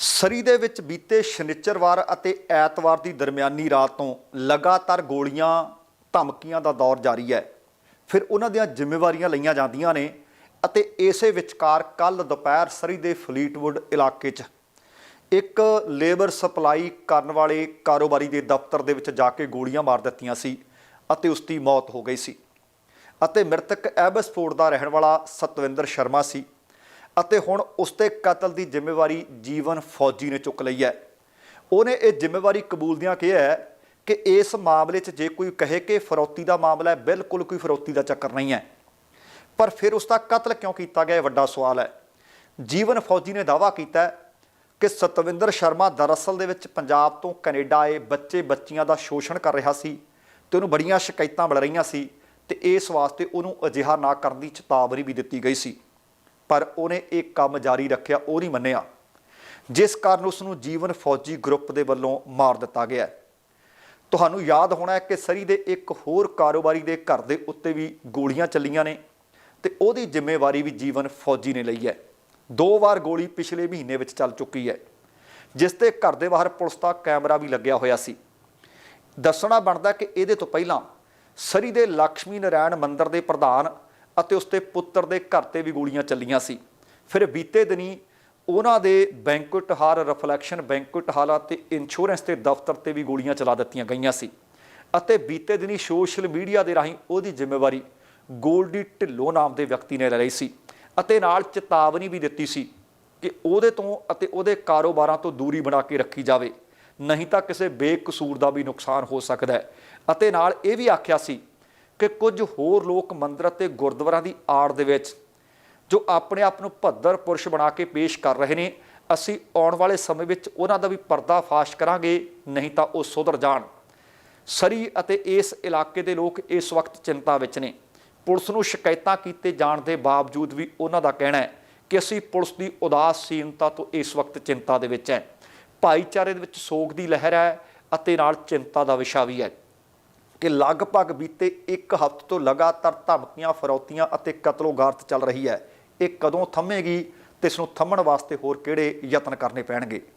ਸਰੀ ਦੇ ਵਿੱਚ ਬੀਤੇ ਸ਼ਨੀਚਰਵਾਰ ਅਤੇ ਐਤਵਾਰ ਦੀ ਦਰਮਿਆਨੀ ਰਾਤ ਤੋਂ ਲਗਾਤਾਰ ਗੋਲੀਆਂ, ਧਮਕੀਆਂ ਦਾ ਦੌਰ ਜਾਰੀ ਹੈ। ਫਿਰ ਉਹਨਾਂ ਦੀਆਂ ਜ਼ਿੰਮੇਵਾਰੀਆਂ ਲਈਆਂ ਜਾਂਦੀਆਂ ਨੇ ਅਤੇ ਇਸੇ ਵਿਚਕਾਰ ਕੱਲ ਦੁਪਹਿਰ ਸਰੀ ਦੇ ਫਲੀਟਵੁੱਡ ਇਲਾਕੇ 'ਚ ਇੱਕ ਲੇਬਰ ਸਪਲਾਈ ਕਰਨ ਵਾਲੇ ਕਾਰੋਬਾਰੀ ਦੇ ਦਫ਼ਤਰ ਦੇ ਵਿੱਚ ਜਾ ਕੇ ਗੋਲੀਆਂ ਮਾਰ ਦਿੱਤੀਆਂ ਸੀ ਅਤੇ ਉਸ ਦੀ ਮੌਤ ਹੋ ਗਈ ਸੀ। ਅਤੇ ਮ੍ਰਿਤਕ ਐਬਸਫੋਰਡ ਦਾ ਰਹਿਣ ਵਾਲਾ ਸਤਵਿੰਦਰ ਸ਼ਰਮਾ ਸੀ। ਅਤੇ ਹੁਣ ਉਸ ਤੇ ਕਤਲ ਦੀ ਜ਼ਿੰਮੇਵਾਰੀ ਜੀਵਨ ਫੌਜੀ ਨੇ ਚੁੱਕ ਲਈ ਹੈ। ਉਹਨੇ ਇਹ ਜ਼ਿੰਮੇਵਾਰੀ ਕਬੂਲਦਿਆਂ ਕਿਹਾ ਹੈ ਕਿ ਇਸ ਮਾਮਲੇ 'ਚ ਜੇ ਕੋਈ ਕਹੇ ਕਿ ਫਰੌਤੀ ਦਾ ਮਾਮਲਾ ਹੈ, ਬਿਲਕੁਲ ਕੋਈ ਫਰੌਤੀ ਦਾ ਚੱਕਰ ਨਹੀਂ ਹੈ। ਪਰ ਫਿਰ ਉਸ ਦਾ ਕਤਲ ਕਿਉਂ ਕੀਤਾ ਗਿਆ ਇਹ ਵੱਡਾ ਸਵਾਲ ਹੈ। ਜੀਵਨ ਫੌਜੀ ਨੇ ਦਾਅਵਾ ਕੀਤਾ ਕਿ ਸਤਵਿੰਦਰ ਸ਼ਰਮਾ ਦਰਅਸਲ ਦੇ ਵਿੱਚ ਪੰਜਾਬ ਤੋਂ ਕੈਨੇਡਾ ਆਏ ਬੱਚੇ ਬੱਚੀਆਂ ਦਾ ਸ਼ੋਸ਼ਣ ਕਰ ਰਿਹਾ ਸੀ ਤੇ ਉਹਨੂੰ ਬੜੀਆਂ ਸ਼ਿਕਾਇਤਾਂ ਮਿਲ ਰਹੀਆਂ ਸੀ ਤੇ ਇਸ ਵਾਸਤੇ ਉਹਨੂੰ ਅਜਿਹਾ ਨਾ ਕਰਨ ਦੀ ਚੇਤਾਵਨੀ ਵੀ ਦਿੱਤੀ ਗਈ ਸੀ। ਪਰ ਉਹਨੇ ਇਹ ਕੰਮ ਜਾਰੀ ਰੱਖਿਆ, ਉਹ ਨਹੀਂ ਮੰਨਿਆ। ਜਿਸ ਕਾਰਨ ਉਸ ਨੂੰ ਜੀਵਨ ਫੌਜੀ ਗਰੁੱਪ ਦੇ ਵੱਲੋਂ ਮਾਰ ਦਿੱਤਾ ਗਿਆ ਤੁਹਾਨੂੰ ਯਾਦ ਹੋਣਾ ਹੈ ਕਿ ਸਰੀ ਦੇ ਇੱਕ ਹੋਰ ਕਾਰੋਬਾਰੀ ਦੇ ਘਰ ਦੇ ਉੱਤੇ ਵੀ ਗੋਲੀਆਂ ਚੱਲੀਆਂ ਨੇ ਤੇ ਉਹਦੀ ਜ਼ਿੰਮੇਵਾਰੀ ਵੀ ਜੀਵਨ ਫੌਜੀ ਨੇ ਲਈ ਹੈ। ਦੋ ਵਾਰ ਗੋਲੀ ਪਿਛਲੇ ਮਹੀਨੇ ਵਿੱਚ ਚੱਲ ਚੁੱਕੀ ਹੈ, ਜਿਸ ਤੇ ਘਰ ਦੇ ਬਾਹਰ ਪੁਲਿਸ ਦਾ ਕੈਮਰਾ ਵੀ ਲੱਗਿਆ ਹੋਇਆ ਸੀ। ਦੱਸਣਾ ਬਣਦਾ ਕਿ ਇਹਦੇ ਤੋਂ ਪਹਿਲਾਂ ਸਰੀ ਦੇ ਲక్ష్ਮੀ ਨਾਰਾਇਣ ਮੰਦਿਰ ਦੇ ਪ੍ਰਧਾਨ ਅਤੇ ਉਸ ਉਸਦੇ ਪੁੱਤਰ ਦੇ ਘਰ ਤੇ ਵੀ ਗੋਲੀਆਂ ਚੱਲੀਆਂ ਸੀ। ਫਿਰ ਬੀਤੇ ਦਿਨੀ ਉਹਨਾਂ ਦੇ ਬੈਂਕੁਇਟ ਹਾਲ, ਰਿਫਲੈਕਸ਼ਨ ਬੈਂਕੁਇਟ ਹਾਲਾਂ ਤੇ ਇੰਸ਼ੋਰੈਂਸ ਦੇ ਦਫ਼ਤਰ ਤੇ ਵੀ ਗੋਲੀਆਂ ਚਲਾ ਦਿੱਤੀਆਂ ਗਈਆਂ ਸੀ। ਅਤੇ ਬੀਤੇ ਦਿਨੀ ਸੋਸ਼ਲ ਮੀਡੀਆ ਦੇ ਰਾਹੀਂ ਉਹਦੀ ਜ਼ਿੰਮੇਵਾਰੀ ਗੋਲਡੀ ਢਿੱਲੋਂ ਨਾਮ ਦੇ ਵਿਅਕਤੀ ਨੇ ਲੈ ਲਈ ਸੀ ਅਤੇ ਨਾਲ ਚੇਤਾਵਨੀ ਵੀ ਦਿੱਤੀ ਸੀ ਕਿ ਉਹਦੇ ਤੋਂ ਅਤੇ ਉਹਦੇ ਕਾਰੋਬਾਰਾਂ ਤੋਂ ਦੂਰੀ ਬਣਾ ਕੇ ਰੱਖੀ ਜਾਵੇ। ਨਹੀਂ ਤਾਂ ਕਿਸੇ ਬੇਕਸੂਰ ਦਾ ਵੀ ਨੁਕਸਾਨ ਹੋ ਸਕਦਾ ਹੈ। ਅਤੇ ਨਾਲ ਇਹ ਵੀ ਆਖਿਆ ਸੀ ਕਿ ਕੁਝ ਹੋਰ ਲੋਕ ਮੰਦਰ ਅਤੇ ਗੁਰਦੁਆਰਾਂ ਦੀ ਆੜ ਦੇ ਵਿੱਚ, ਜੋ ਆਪਣੇ ਆਪ ਨੂੰ ਭੱਦਰ ਪੁਰਸ਼ ਬਣਾ ਕੇ ਪੇਸ਼ ਕਰ ਰਹੇ ਨੇ, ਅਸੀਂ ਆਉਣ ਵਾਲੇ ਸਮੇਂ ਵਿੱਚ ਉਹਨਾਂ ਦਾ ਵੀ ਪਰਦਾ ਫਾਸ਼ ਕਰਾਂਗੇ, ਨਹੀਂ ਤਾਂ ਉਹ ਸੁਧਰ ਜਾਣ। ਸਰੀ ਅਤੇ ਇਸ ਇਲਾਕੇ ਦੇ ਲੋਕ ਇਸ ਵਕਤ ਚਿੰਤਾ ਵਿੱਚ ਨੇ। ਪੁਲਿਸ ਨੂੰ ਸ਼ਿਕਾਇਤਾਂ ਕੀਤੇ ਜਾਣ ਦੇ ਬਾਵਜੂਦ ਵੀ ਉਹਨਾਂ ਦਾ ਕਹਿਣਾ ਹੈ ਕਿ ਅਸੀਂ ਪੁਲਿਸ ਦੀ ਉਦਾਸੀਨਤਾ ਤੋਂ ਇਸ ਵਕਤ ਚਿੰਤਾ ਦੇ ਵਿੱਚ ਹੈ। ਭਾਈਚਾਰੇ ਦੇ ਵਿੱਚ ਸੋਗ ਦੀ ਲਹਿਰ ਹੈ ਅਤੇ ਨਾਲ ਚਿੰਤਾ ਦਾ ਵਿਸ਼ਾ ਵੀ ਹੈ। ਕਿ ਲਗਭਗ ਬੀਤੇ ਇੱਕ ਹਫ਼ਤੇ ਤੋਂ ਲਗਾਤਾਰ ਧਮਕੀਆਂ, ਫਰੌਤੀਆਂ ਅਤੇ ਕਤਲੋਗਾਰਤ ਚੱਲ ਰਹੀ ਹੈ। ਇਹ ਕਦੋਂ ਥੰਮੇਗੀ ਤੇ ਇਸ ਨੂੰ ਥੰਮਣ ਵਾਸਤੇ ਹੋਰ ਕਿਹੜੇ ਯਤਨ ਕਰਨੇ ਪੈਣਗੇ?